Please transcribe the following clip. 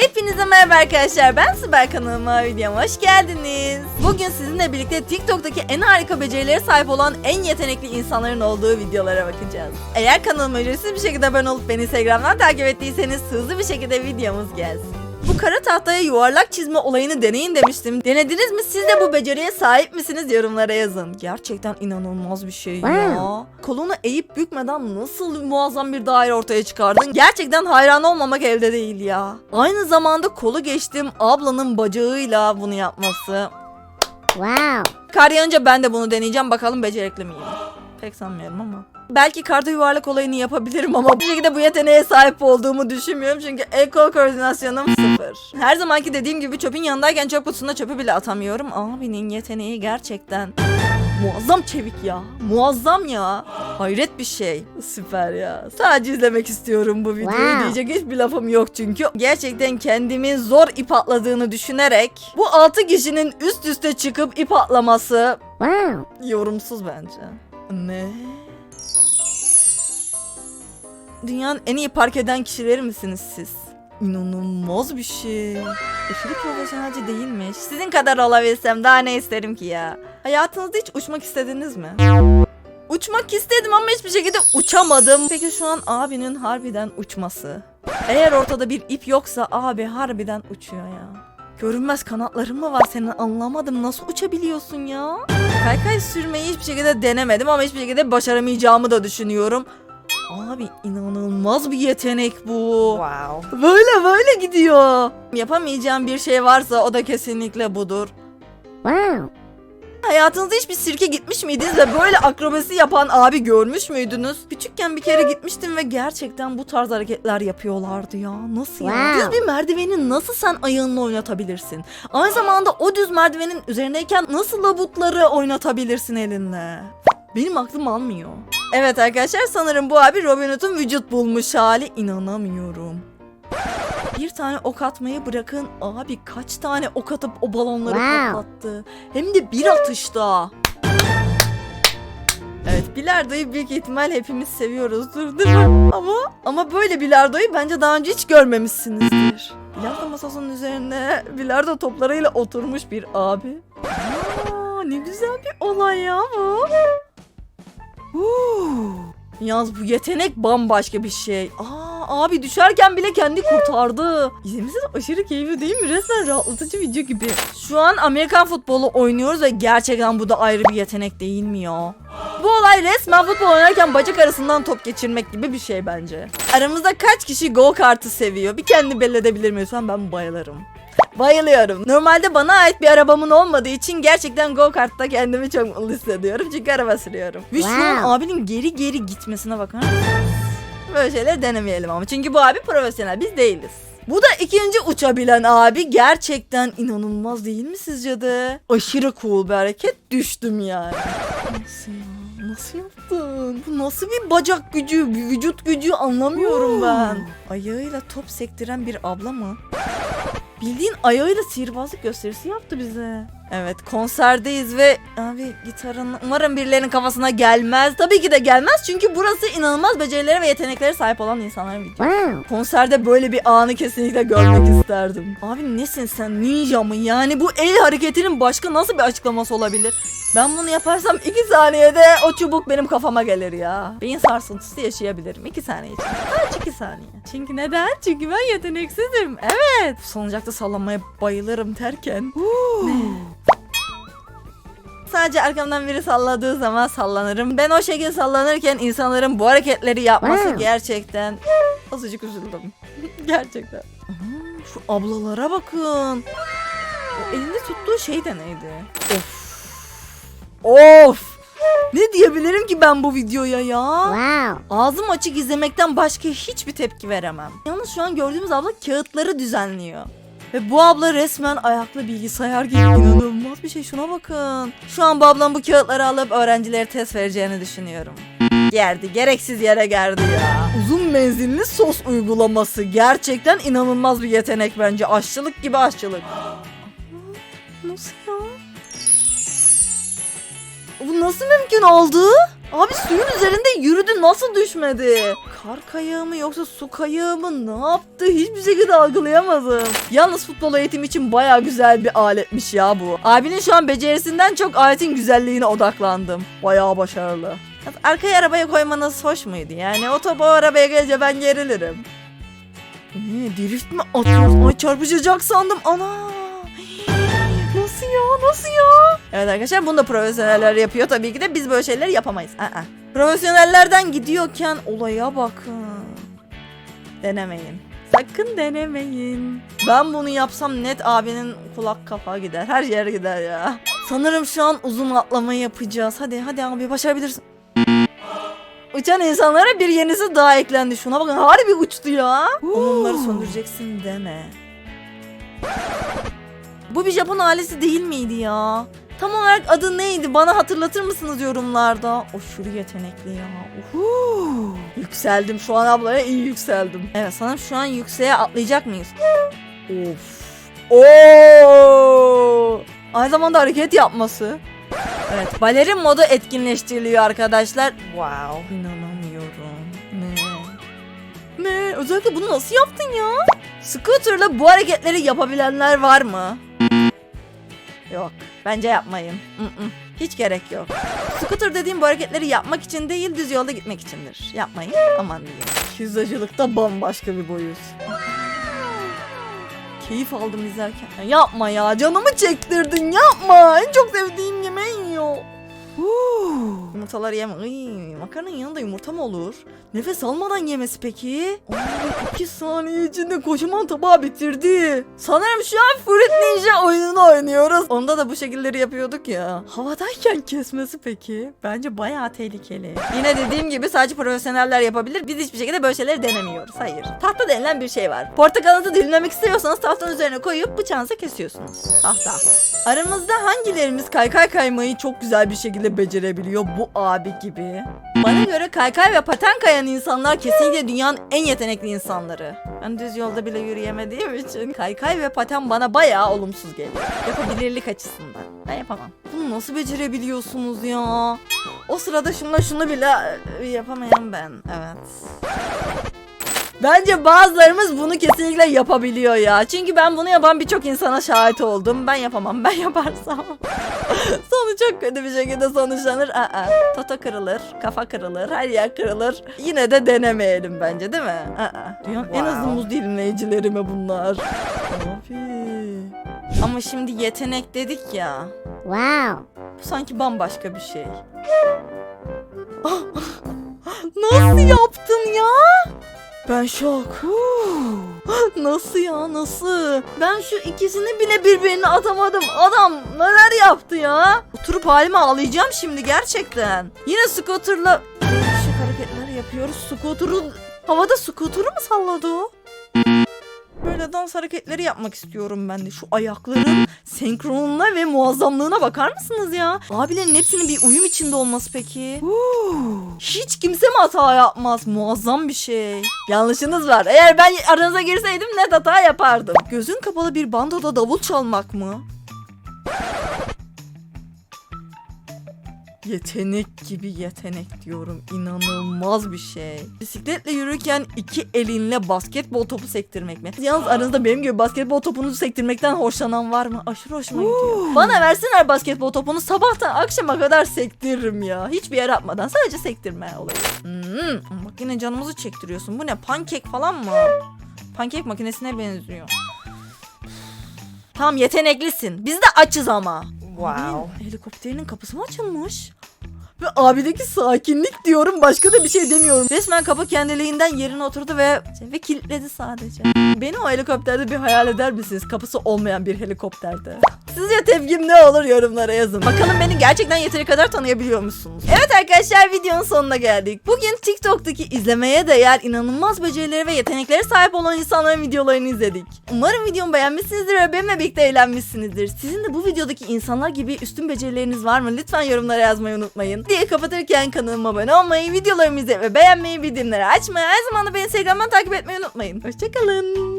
Hepinize merhaba arkadaşlar. Ben Sibel kanalıma videoma hoş geldiniz. Bugün sizinle birlikte TikTok'taki en harika becerilere sahip olan en yetenekli insanların olduğu videolara bakacağız. Eğer kanalıma ücretsiz bir şekilde abone olup beni Instagram'dan takip ettiyseniz hızlı bir şekilde videomuz gelsin. Bu kara tahtaya yuvarlak çizme olayını deneyin demiştim. Denediniz mi? Siz de bu beceriye sahip misiniz? Yorumlara yazın. Gerçekten inanılmaz bir şey ya. Kolunu eğip bükmeden nasıl muazzam bir daire ortaya çıkardın? Gerçekten hayran olmamak elde değil ya. Aynı zamanda kolu geçtim ablanın bacağıyla bunu yapması. Wow. Kar yağınca ben de bunu deneyeceğim. Bakalım becerikli miyim? Pek sanmıyorum ama. Belki karda yuvarlak olayını yapabilirim ama bir şekilde bu yeteneğe sahip olduğumu düşünmüyorum çünkü el kol koordinasyonum sıfır. Her zamanki dediğim gibi çöpün yanındayken çöp kutusuna çöpü bile atamıyorum. Abinin yeteneği gerçekten muazzam çevik ya. Muazzam ya. Hayret bir şey. Süper ya. Sadece izlemek istiyorum bu videoyu. Wow. Diyecek hiçbir lafım yok çünkü. Gerçekten kendimin zor ip atladığını düşünerek bu altı kişinin üst üste çıkıp ip atlaması Wow. Yorumsuz bence. Ne? Dünyanın en iyi park eden kişileri misiniz siz? İnanılmaz bir şey. Aşırı profesyonelce değilmiş. Sizin kadar olabilsem daha ne isterim ki ya? Hayatınızda hiç uçmak istediniz mi? Uçmak istedim ama hiçbir şekilde uçamadım. Peki şu an abinin harbiden uçması. Eğer ortada bir ip yoksa abi harbiden uçuyor ya. Görünmez kanatların mı var senin anlamadım nasıl uçabiliyorsun ya? Kaykay sürmeyi hiçbir şekilde denemedim ama hiçbir şekilde başaramayacağımı da düşünüyorum. Abi inanılmaz bir yetenek bu. Wow. Böyle böyle gidiyor. Yapamayacağım bir şey varsa o da kesinlikle budur. Wow. Hayatınızda hiçbir sirke gitmiş miydiniz ve böyle akrobasi yapan abi görmüş müydünüz? Küçükken bir kere gitmiştim ve gerçekten bu tarz hareketler yapıyorlardı ya. Nasıl ya? Wow. Düz bir merdiveni nasıl sen ayağınla oynatabilirsin? Aynı zamanda o düz merdivenin üzerindeyken nasıl labutları oynatabilirsin elinle? Benim aklım almıyor. Evet arkadaşlar sanırım bu abi Robin Hood'un vücut bulmuş hali inanamıyorum. Bir tane ok atmayı bırakın abi kaç tane ok atıp o balonları Wow. patlattı. Hem de bir atışta. Evet bilardoyu büyük ihtimal hepimiz seviyoruzdur değil mi? Ama ama böyle bilardoyu bence daha önce hiç görmemişsinizdir. Bilardo masasının üzerine bilardo toplarıyla oturmuş bir abi. Aa, ne güzel bir olay ya bu. Yalnız bu yetenek bambaşka bir şey. Aa abi düşerken bile kendi kurtardı. İzlemesi de aşırı keyifli değil mi? Resmen rahatlatıcı video gibi. Şu an Amerikan futbolu oynuyoruz ve gerçekten bu da ayrı bir yetenek değil mi ya? Bu olay resmen futbol oynarken bacak arasından top geçirmek gibi bir şey bence. Aramızda kaç kişi go kartı seviyor? Bir kendi belli edebilir? Ben bayılırım. Bayılıyorum. Normalde bana ait bir arabamın olmadığı için gerçekten go kartta kendimi çok mutlu hissediyorum. Çünkü araba sürüyorum. An Wow. abinin geri geri gitmesine mısınız? Böyle şeyler denemeyelim ama. Çünkü bu abi profesyonel. Biz değiliz. Bu da ikinci uçabilen abi. Gerçekten inanılmaz değil mi sizce de? Aşırı cool bir hareket. Düştüm yani. Nasıl ya? Nasıl yaptın? Bu nasıl bir bacak gücü, bir vücut gücü anlamıyorum ben. Ayağıyla top sektiren bir abla mı? Bildiğin ayağıyla sihirbazlık gösterisi yaptı bize. Evet konserdeyiz ve abi gitarın umarım birilerinin kafasına gelmez. Tabii ki de gelmez çünkü burası inanılmaz becerilere ve yeteneklere sahip olan insanların videosu. Konserde böyle bir anı kesinlikle görmek isterdim. Abi nesin sen ninja mı? Yani bu el hareketinin başka nasıl bir açıklaması olabilir? Ben bunu yaparsam iki saniyede o çubuk benim kafama gelir ya. Beyin sarsıntısı yaşayabilirim iki saniye için. Kaç iki saniye. Çünkü neden? Çünkü ben yeteneksizim. Evet. Salıncakta sallanmaya bayılırım derken. Sadece arkamdan biri salladığı zaman sallanırım. Ben o şekilde sallanırken insanların bu hareketleri yapması gerçekten azıcık üzüldüm. gerçekten. Şu ablalara bakın. O elinde tuttuğu şey de neydi? Of. Of. Ne diyebilirim ki ben bu videoya ya? Wow. Ağzım açık izlemekten başka hiçbir tepki veremem. Yalnız şu an gördüğümüz abla kağıtları düzenliyor. Ve bu abla resmen ayaklı bilgisayar gibi inanılmaz bir şey. Şuna bakın. Şu an bu ablam bu kağıtları alıp öğrencilere test vereceğini düşünüyorum. Gerdi. Gereksiz yere gerdi ya. Uzun menzilli sos uygulaması. Gerçekten inanılmaz bir yetenek bence. Aşçılık gibi aşçılık. Nasıl ya? Bu nasıl mümkün oldu? Abi suyun üzerinde yürüdü nasıl düşmedi? Kar kayağı mı yoksa su kayağı mı ne yaptı hiçbir şekilde algılayamadım. Yalnız futbol eğitimi için baya güzel bir aletmiş ya bu. Abinin şu an becerisinden çok aletin güzelliğine odaklandım. Baya başarılı. Ya, Arkaya arabaya koymanız hoş muydu? Yani o topu arabaya gelince ben gerilirim. Ne drift mi atıyoruz? Ay çarpışacak sandım. Ana. Nasıl ya? Evet arkadaşlar bunu da profesyoneller yapıyor. Tabii ki de biz böyle şeyleri yapamayız. Aa. Profesyonellerden gidiyorken olaya bakın. Denemeyin. Sakın denemeyin. Ben bunu yapsam net abinin kulak kafa gider. Her yer gider ya. Sanırım şu an uzun atlama yapacağız. Hadi hadi abi başarabilirsin. Uçan insanlara bir yenisi daha eklendi. Şuna bakın harbi uçtu ya. O mumları söndüreceksin deme. Bu bir Japon ailesi değil miydi ya? Tam olarak adı neydi? Bana hatırlatır mısınız yorumlarda? Aşırı yetenekli ya. Uhu. Yükseldim. Şu an ablaya iyi yükseldim. Evet sanırım şu an yükseğe atlayacak mıyız? of. Oo. Aynı zamanda hareket yapması. Evet balerin modu etkinleştiriliyor arkadaşlar. Wow. İnanamıyorum. Ne? Ne? Özellikle bunu nasıl yaptın ya? Scooter'la bu hareketleri yapabilenler var mı? Yok. Bence yapmayın. Hiç gerek yok. Scooter dediğim bu hareketleri yapmak için değil düz yolda gitmek içindir. Yapmayın. Aman diyeyim. Pizzacılıkta bambaşka bir boyut. Keyif aldım izlerken. Ya yapma ya canımı çektirdin yapma. En çok sevdiğim yemeğin yiyor. Huu. Yumurtaları yeme. Iy, makarnanın yanında yumurta mı olur? Nefes almadan yemesi peki? Ay, iki saniye içinde kocaman tabağı bitirdi. Sanırım şu an Fruit Ninja oyununu oynuyoruz. Onda da bu şekilleri yapıyorduk ya. Havadayken kesmesi peki? Bence bayağı tehlikeli. Yine dediğim gibi sadece profesyoneller yapabilir. Biz hiçbir şekilde böyle şeyleri denemiyoruz. Hayır. Tahta denilen bir şey var. Portakalı dilimlemek istiyorsanız tahtanın üzerine koyup bıçağınıza kesiyorsunuz. Tahta. Aramızda hangilerimiz kaykay kaymayı çok güzel bir şekilde becerebiliyor bu abi gibi? Bana göre kaykay ve paten kayan insanlar kesinlikle dünyanın en yetenekli insanları. Ben düz yolda bile yürüyemediğim için kaykay ve paten bana bayağı olumsuz geliyor. Yapabilirlik açısından. Ben yapamam. Bunu nasıl becerebiliyorsunuz ya? O sırada şunla şunu bile yapamayan ben. Evet. Bence bazılarımız bunu kesinlikle yapabiliyor ya. Çünkü ben bunu yapan birçok insana şahit oldum. Ben yapamam. Ben yaparsam. Sonu çok kötü bir şekilde sonuçlanır. Aa, toto kırılır, kafa kırılır, her yer kırılır. Yine de denemeyelim bence değil mi? Aa, dünyanın en hızlı muz dilimleyicileri mi bunlar? Abi. Ama şimdi yetenek dedik ya. Wow. Bu sanki bambaşka bir şey. Nasıl yaptın ya? Ben şok. nasıl ya nasıl? Ben şu ikisini bile birbirine atamadım. Adam neler yaptı ya? Oturup halime ağlayacağım şimdi gerçekten. Yine scooterla değişik hareketler yapıyoruz. Scooter'un havada scooter'u mu salladı o? Böyle dans hareketleri yapmak istiyorum ben de. Şu ayakların senkronuna ve muazzamlığına bakar mısınız ya? Abilerin hepsinin bir uyum içinde olması peki. Hiç kimse mi hata yapmaz? Muazzam bir şey. Yanlışınız var. Eğer ben aranıza girseydim net hata yapardım. Gözün kapalı bir bandoda davul çalmak mı? Yetenek gibi yetenek diyorum. İnanılmaz bir şey. Bisikletle yürürken iki elinle basketbol topu sektirmek mi? Yalnız aranızda benim gibi basketbol topunuzu sektirmekten hoşlanan var mı? Aşırı hoşuma gidiyor. Bana versinler basketbol topunu sabahtan akşama kadar sektiririm ya. Hiçbir yere atmadan sadece sektirme olayı. Hmm, bak yine canımızı çektiriyorsun. Bu ne pankek falan mı? Pankek makinesine benziyor. Tamam yeteneklisin. Biz de açız ama. Wow. Helikopterinin kapısı mı açılmış? Ve abideki sakinlik diyorum başka da bir şey demiyorum. Resmen kapı kendiliğinden yerine oturdu ve ve kilitledi sadece. Beni o helikopterde bir hayal eder misiniz? Kapısı olmayan bir helikopterde. Sizce tepkim ne olur yorumlara yazın. Bakalım beni gerçekten yeteri kadar tanıyabiliyor musunuz? Evet arkadaşlar videonun sonuna geldik. Bugün TikTok'taki izlemeye değer inanılmaz becerileri ve yeteneklere sahip olan insanların videolarını izledik. Umarım videomu beğenmişsinizdir ve benimle birlikte eğlenmişsinizdir. Sizin de bu videodaki insanlar gibi üstün becerileriniz var mı? Lütfen yorumlara yazmayı unutmayın. Diye kapatırken kanalıma abone olmayı, videolarımı izlemeyi ve beğenmeyi, bildirimleri açmayı, her zaman da beni Instagram'dan takip etmeyi unutmayın. Hoşçakalın.